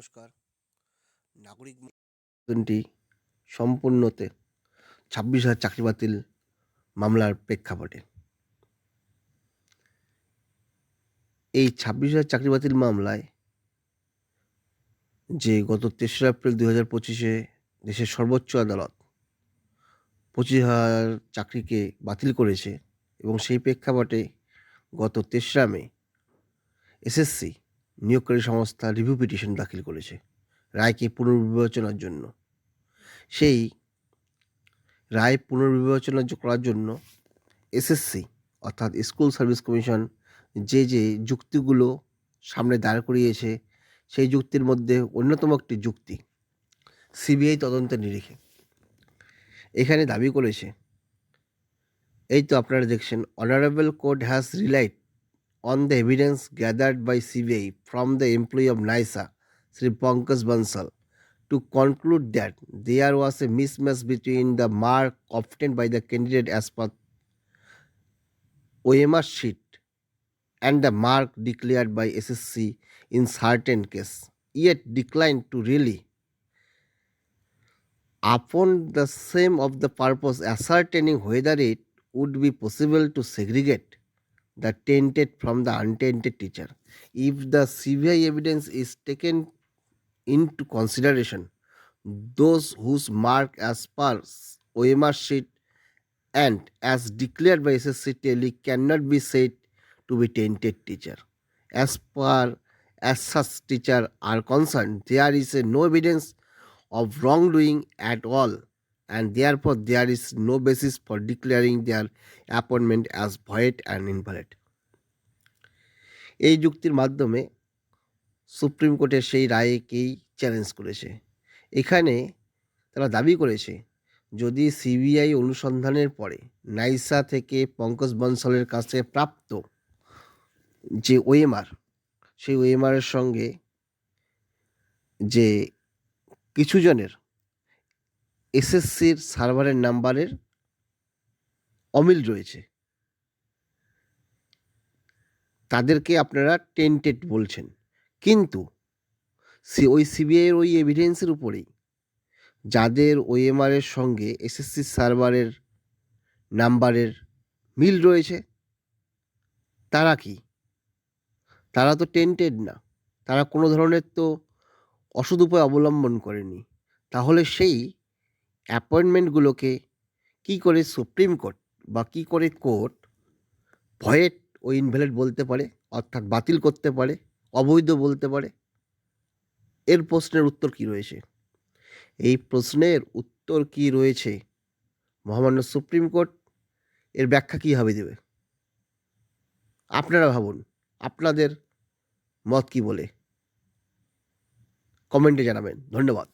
নমস্কার। নাগরিক সম্পূর্ণতে ছাব্বিশ হাজার চাকরি বাতিল মামলার প্রেক্ষাপটে। এই ছাব্বিশ হাজার চাকরি বাতিল মামলায় যে গত তেসরা এপ্রিল দুই হাজার পঁচিশে দেশের সর্বোচ্চ আদালত পঁচিশ হাজার চাকরিকে বাতিল করেছে এবং সেই প্রেক্ষাপটে গত তেসরা মে এসএসসি নিয়োগকারী সংস্থা রিভিউ পিটিশন দাখিল করেছে রায়কে পুনর্বিবেচনার জন্য। সেই রায় পুনর্বিবেচনা করার জন্য এসএসসি অর্থাৎ স্কুল সার্ভিস কমিশন যে যে যুক্তিগুলো সামনে দাঁড় করিয়েছে, সেই যুক্তির মধ্যে অন্যতম একটি যুক্তি সিবিআই তদন্তের নিরিখে। এখানে দাবি করেছে, এই তো আপনারা দেখছেন honourable court has relied on the evidence gathered by CBI from the employee of NISA, Sri Pankaj Bansal, to conclude that there was a mismatch between the mark obtained by the candidate as per OMR sheet and the mark declared by SSC in certain case, yet declined to really upon the same of the purpose ascertaining whether it would be possible to segregate the tainted from the untainted teacher. If the severe evidence is taken into consideration, those whose mark as per OMR sheet and as declared by SSC Tele cannot be said to be tainted teacher. As per as such teacher are concerned, there is no evidence of wrongdoing at all and therefore there is no basis for declaring their appointment as void and invalid. এই যুক্তির মাধ্যমে supreme কোর্টের সেই রায়কেই challenge করেছে এখানে তারা দাবি করেছে, যদি সিবিআই অনুসন্ধানের পরে নাইসা থেকে পঙ্কজ বনসলের কাছে প্রাপ্ত যে ওএমআর, সেই ওএমআরের সঙ্গে যে কিছু জনের এসএসসির সার্ভারের নাম্বারের অমিল রয়েছে। তাদেরকে আপনারা টেন্টেড বলছেন। কিন্তু সি, ওই সিবিআইয়ের ওই এভিডেন্সের উপরেই যাদের ওএমআর এর সঙ্গে এসএসসি সার্ভারের নাম্বারের মিল রয়েছে, তারা কি? তারা তো টেন্টেড না। তারা কোনো ধরনের তো অসৎ উপায় অবলম্বন করেনি। তাহলে সেই অ্যাপয়েন্টমেন্টগুলোকে কি করে সুপ্রিম কোর্ট বা কি করে কোর্ট ভয়েট ও ইনভ্যালিড বলতে পারে, অর্থাৎ বাতিল করতে পারে, অবৈধ বলতে পারে? এর প্রশ্নের উত্তর কি রয়েছে? এই প্রশ্নের উত্তর কি রয়েছে? মহামান্য সুপ্রিম কোর্ট, এর ব্যাখ্যা কীভাবে দেবে? আপনারা ভাবুন, আপনাদের মত কি বলে? কমেন্টে জানাবেন, ধন্যবাদ।